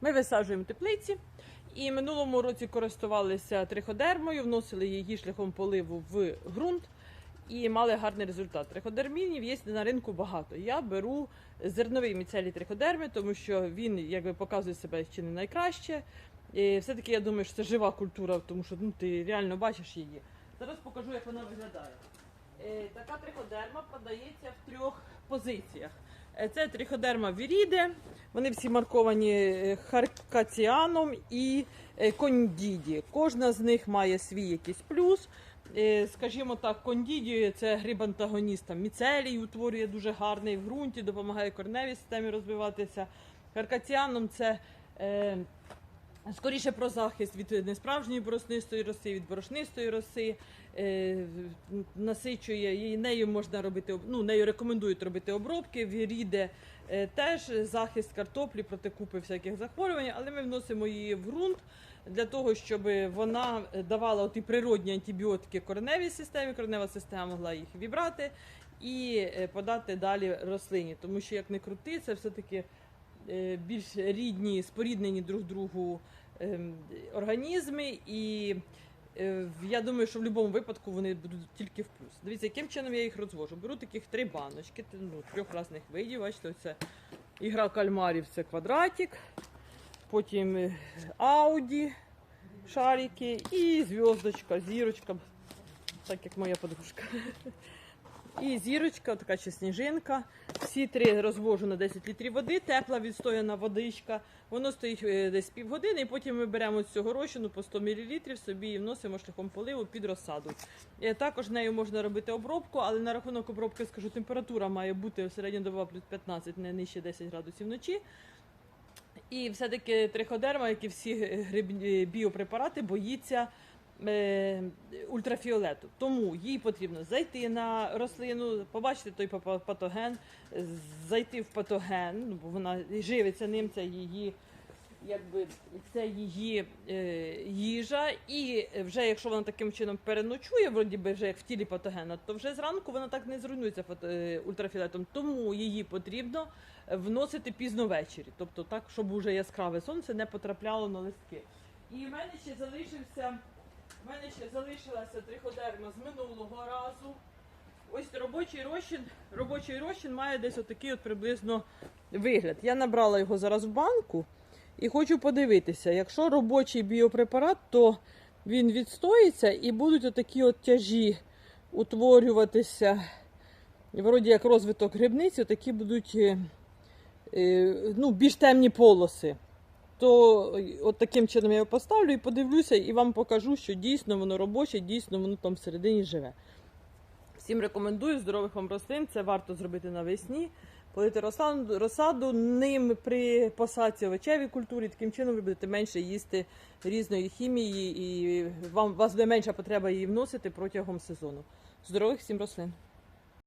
Ми висаджуємо теплиці. І минулому році користувалися триходермою, вносили її шляхом поливу в ґрунт і мали гарний результат. Триходермінів є на ринку багато. Я беру зерновий міцелій триходерми, тому що він якби показує себе чи не найкраще. І все-таки я думаю, що це жива культура, тому що ну, ти реально бачиш її. Зараз покажу, як вона виглядає. Е, Така триходерма продається в трьох позиціях. Е, Це триходерма віріде, вони всі марковані е, харкаціаном і е, кондіді. Кожна з них має свій якийсь плюс. Скажімо так, кондіді це гриб антагоніста. Міцелій утворює дуже гарний в ґрунті, допомагає корневій системі розвиватися. Харкаціаном це скоріше про захист від несправжньої бороснистої роси, від борошнистої роси. Е, насичує її, нею можна робити, ну, нею рекомендують робити обробки. Віріде е, теж захист картоплі проти купи всяких захворювань, але ми вносимо її в ґрунт для того, щоб вона давала ті природні антибіотики кореневій системі, коренева система могла їх вібрати і е, подати далі рослині. Тому що, як не крути, це все-таки е, більш рідні, споріднені друг другу організми, і е, я думаю, що в будь-якому випадку вони будуть тільки в плюс. Дивіться, яким чином я їх розвожу. Беру таких три баночки, ну, трьох різних видів. Бачите, це ігра кальмарів це квадратик, потім е, ауді, шарики і зв'язочка, зірочка, так як моя подружка. І зірочка, така ще сніжинка. Всі три розвожу на 10 літрів води, тепла відстояна водичка. Воно стоїть е, десь півгодини, і потім ми беремо з цього розчину по 100 мл собі і вносимо шляхом поливу під розсаду. Е, Також нею можна робити обробку, але на рахунок обробки скажу, температура має бути середньодобова плюс 15, не нижче 10 градусів вночі. І все-таки триходерма, як і всі е, біопрепарати, боїться ультрафіолету. Тому їй потрібно зайти на рослину, побачити той патоген, е, зайти в патоген, ну, бо вона живиться ним, це її. Якби це її е, їжа, і вже якщо вона таким чином переночує, вроді би вже як в тілі патогена, то вже зранку вона так не зруйнується е, ультрафіолетом. Тому її потрібно вносити пізно ввечері, тобто так, щоб уже яскраве сонце не потрапляло на листки. І в мене ще залишився, в мене ще залишилася триходерма з минулого разу. Ось робочий розчин. Робочий розчин має десь отакий от приблизно вигляд. Я набрала його зараз в банку і хочу подивитися, якщо робочий біопрепарат, то він відстоїться і будуть отакі от тяжі утворюватися. Вроді як розвиток грибниці, такі будуть е, е, ну, більш темні полоси. То е, от таким чином я його поставлю і подивлюся, і вам покажу, що дійсно воно робоче, дійсно воно там всередині живе. Всім рекомендую здорових вам рослин. Це варто зробити навесні. Полити розсаду, ним при посадці овочевій культурі. Таким чином ви будете менше їсти різної хімії, і вам вас буде менша потреба її вносити протягом сезону. Здорових всім рослин!